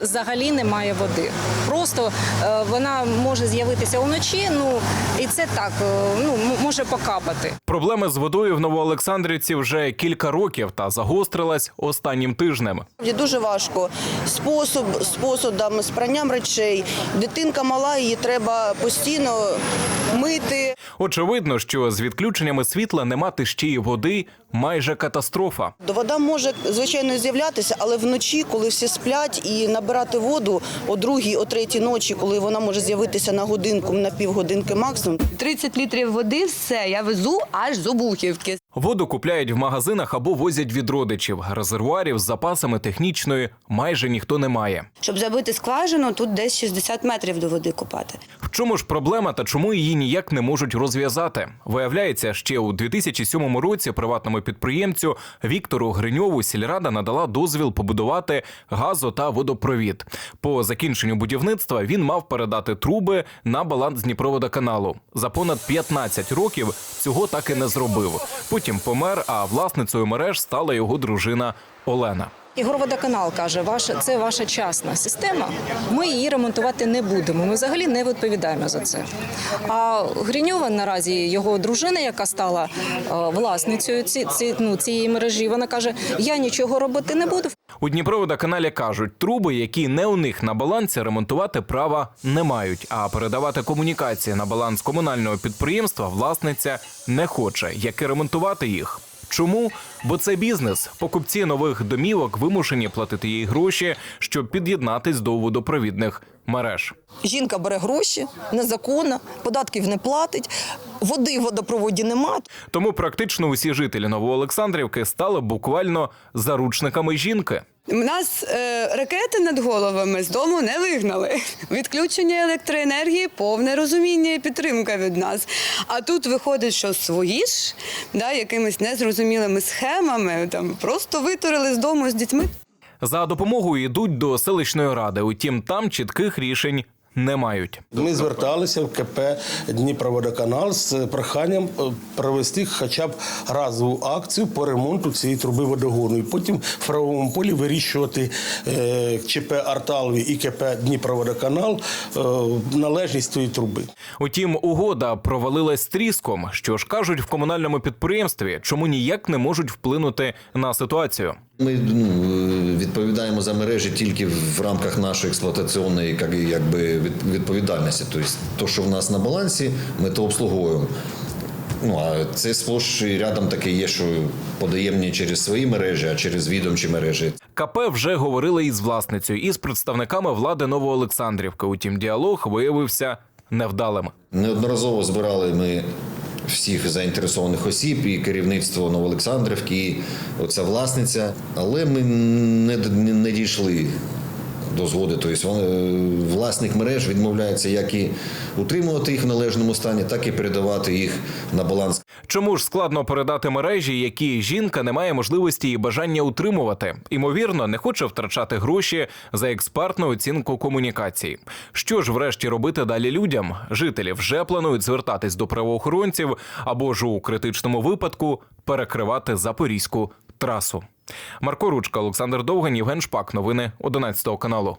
Взагалі немає води. Просто е, вона може з'явитися вночі. Ну і це так, е, ну може покапати. Проблеми з водою в Новоолександрівці вже кілька років та загострилась останнім тижнем. Дуже важко. Спосіб з посудом, з пранням речей. Дитинка мала, її треба постійно мити. Очевидно, що з відключеннями світла не мати ще й води майже катастрофа. Вода може, звичайно, з'являтися, але вночі, коли всі сплять, і набирати воду о другій, о третій ночі, коли вона може з'явитися на годинку, на півгодинки максимум. 30 літрів води, все, я везу аж з Обухівки. Воду купляють в магазинах або возять від родичів. Резервуарів з запасами технічної майже ніхто не має. Щоб забити скважину, тут десь 60 метрів до води купати. В чому ж проблема та чому її ніяк не можуть розв'язати? Виявляється, ще у 2007 році приватному підприємцю Віктору Гриньову сільрада надала дозвіл побудувати газо та водопровід. По закінченню будівництва він мав передати труби на баланс Дніпроводоканалу. За понад 15 років цього так і не зробив. Потім помер, а власницею мереж стала його дружина Олена. Ігорводоканал каже, ваша це ваша частна система. Ми її ремонтувати не будемо. Ми взагалі не відповідаємо за це. А Гриньова наразі його дружина, яка стала е, власницею ці, ці, ну, цієї мережі, вона каже: Я нічого робити не буду. У Дніпроводоканалі кажуть, труби, які не у них на балансі, ремонтувати права не мають. А передавати комунікації на баланс комунального підприємства власниця не хоче, як і ремонтувати їх. Чому? Бо це бізнес. Покупці нових домівок вимушені платити їй гроші, щоб під'єднатись до водопровідних мереж. Жінка бере гроші незаконно, податків не платить, води в водопроводі нема. Тому практично усі жителі Новоолександрівки стали буквально заручниками жінки. Нас е, ракети над головами з дому не вигнали. Відключення електроенергії, повне розуміння і підтримка від нас. А тут виходить, що свої ж да, якимись незрозумілими схемами там просто витурили з дому з дітьми. За допомогою йдуть до селищної ради. Утім, там чітких рішень не мають. Ми зверталися в КП Дніпроводоканал з проханням е, провести хоча б разову акцію по ремонту цієї труби водогону. І потім в правовому полі вирішувати е, ЧП Арталві і КП Дніпроводоканал е, належність цієї труби. Утім, угода провалилась тріском. Що ж кажуть в комунальному підприємстві, чому ніяк не можуть вплинути на ситуацію. Ми ну, відповідаємо за мережі тільки в рамках нашої експлуатаційної якби, від- відповідальності. Тобто, то, що в нас на балансі, ми то обслуговуємо. Ну, а це сплош і рядом таке є, що подаємо не через свої мережі, а через відомчі мережі. КП вже говорили із власницею і з представниками влади Новоолександрівки. Утім, діалог виявився невдалим. Неодноразово збирали ми всіх заінтересованих осіб, і керівництво Новоолександрівки, і оця власниця, але ми не, не, не дійшли до згоди. Тобто вони, власник мереж відмовляється як і утримувати їх в належному стані, так і передавати їх на баланс Чому ж складно передати мережі, які жінка не має можливості і бажання утримувати? Імовірно, не хоче втрачати гроші за експертну оцінку комунікацій. Що ж, врешті, робити далі людям? Жителі вже планують звертатись до правоохоронців або ж у критичному випадку перекривати запорізьку трасу. Марко Ручка, Олександр Довгань, Євген Шпак. Новини 11 каналу.